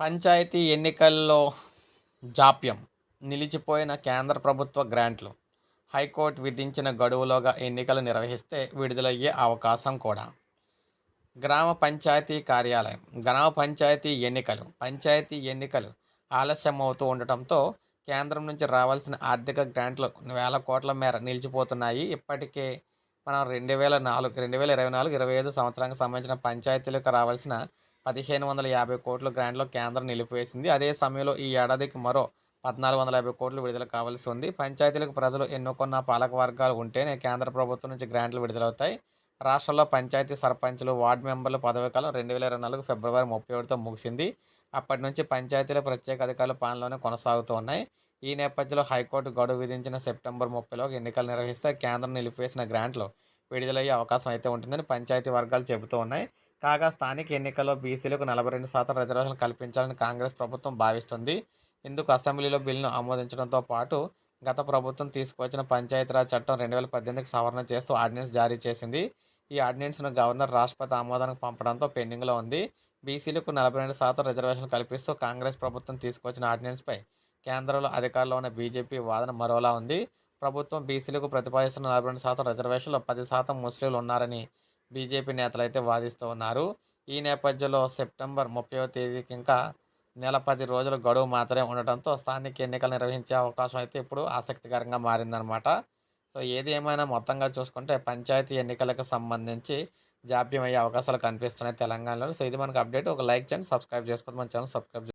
పంచాయతీ ఎన్నికల్లో జాప్యం. నిలిచిపోయిన కేంద్ర ప్రభుత్వ గ్రాంట్లు. హైకోర్టు విధించిన గడువులోగా ఎన్నికలు నిర్వహిస్తే విడుదలయ్యే అవకాశం కూడా. గ్రామ పంచాయతీ కార్యాలయం. గ్రామ పంచాయతీ ఎన్నికలు. పంచాయతీ ఎన్నికలు ఆలస్యం అవుతూ ఉండటంతో కేంద్రం నుంచి రావాల్సిన ఆర్థిక గ్రాంట్లు వేల కోట్ల మేర నిలిచిపోతున్నాయి. ఇప్పటికే మనం రెండు వేల నాలుగు రెండు వేల ఇరవై నాలుగు ఇరవై ఐదు సంవత్సరానికి సంబంధించిన పంచాయతీలకు రావాల్సిన పదిహేను వందల యాభై కోట్ల గ్రాంట్లో కేంద్రం నిలిపివేసింది. అదే సమయంలో ఈ ఏడాదికి మరో పద్నాలుగు వందల యాభై కోట్లు విడుదల కావాల్సి ఉంది. పంచాయతీలకు ప్రజలు ఎన్నుకున్న పాలక వర్గాలు ఉంటేనే కేంద్ర ప్రభుత్వం నుంచి గ్రాంట్లు విడుదలవుతాయి. రాష్ట్రంలో పంచాయతీ సర్పంచులు వార్డు మెంబర్ల పదవి కాలం రెండు వేల ఇరవై నాలుగు ఫిబ్రవరి ముప్పై ఒకటితో ముగిసింది. అప్పటి నుంచి పంచాయతీల ప్రత్యేక అధికారులు పాలనలోనే కొనసాగుతూ ఉన్నాయి. ఈ నేపథ్యంలో హైకోర్టు గడువు విధించిన సెప్టెంబర్ ముప్పైలోకి ఎన్నికలు నిర్వహిస్తే కేంద్రం నిలిపివేసిన గ్రాంట్లు విడుదలయ్యే అవకాశం అయితే ఉంటుందని పంచాయతీ వర్గాలు చెబుతూ ఉన్నాయి. కాగా స్థానిక ఎన్నికల్లో బీసీలకు నలభై రెండు శాతం రిజర్వేషన్లు కల్పించాలని కాంగ్రెస్ ప్రభుత్వం భావిస్తుంది. ఇందుకు అసెంబ్లీలో బిల్లును ఆమోదించడంతో పాటు గత ప్రభుత్వం తీసుకువచ్చిన పంచాయతీరాజ్ చట్టం రెండు వేల పద్దెనిమిదికి సవరణ చేస్తూ ఆర్డినెన్స్ జారీ చేసింది. ఈ ఆర్డినెన్స్ను గవర్నర్ రాష్ట్రపతి ఆమోదానికి పంపడంతో పెండింగ్లో ఉంది. బీసీలకు నలభై రెండు శాతం రిజర్వేషన్లు కల్పిస్తూ కాంగ్రెస్ ప్రభుత్వం తీసుకొచ్చిన ఆర్డినెన్స్పై కేంద్రంలో అధికారంలో ఉన్న బీజేపీ వాదన మరోలా ఉంది. ప్రభుత్వం బీసీలకు ప్రతిపాదిస్తున్న నలభై రెండు శాతం రిజర్వేషన్లో పది శాతం ముస్లింలు ఉన్నారని బీజేపీ నేతలు అయితే వాదిస్తూ ఉన్నారు. ఈ నేపథ్యంలో సెప్టెంబర్ ముప్పైవ తేదీకి ఇంకా నెల పది రోజుల గడువు మాత్రమే ఉండటంతో స్థానిక ఎన్నికలు నిర్వహించే అవకాశం అయితే ఇప్పుడు ఆసక్తికరంగా మారిందనమాట సో ఏది ఏమైనా మొత్తంగా చూసుకుంటే పంచాయతీ ఎన్నికలకు సంబంధించి జాప్యం అయ్యే అవకాశాలు కనిపిస్తున్నాయి తెలంగాణలో. సో ఇది మనకు అప్డేట్. ఒక లైక్ చేయండి సబ్స్క్రైబ్ చేసుకోండి. మన ఛానల్ సబ్స్క్రైబ్